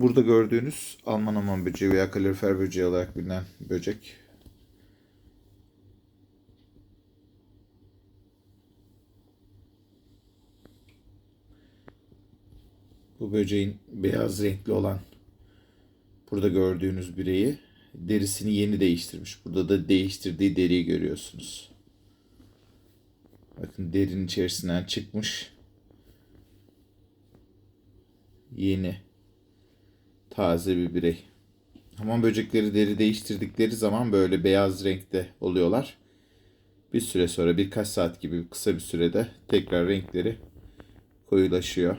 burada gördüğünüz Alman aman böceği veya kalorifer böceği olarak bilinen böcek. Bu böceğin beyaz renkli olan burada gördüğünüz bireyi derisini yeni değiştirmiş. Burada da değiştirdiği deriyi görüyorsunuz. Bakın derinin içerisinden çıkmış. Yeni. Taze bir birey. Hamam böcekleri deri değiştirdikleri zaman böyle beyaz renkte oluyorlar. Bir süre sonra birkaç saat gibi kısa bir sürede tekrar renkleri koyulaşıyor.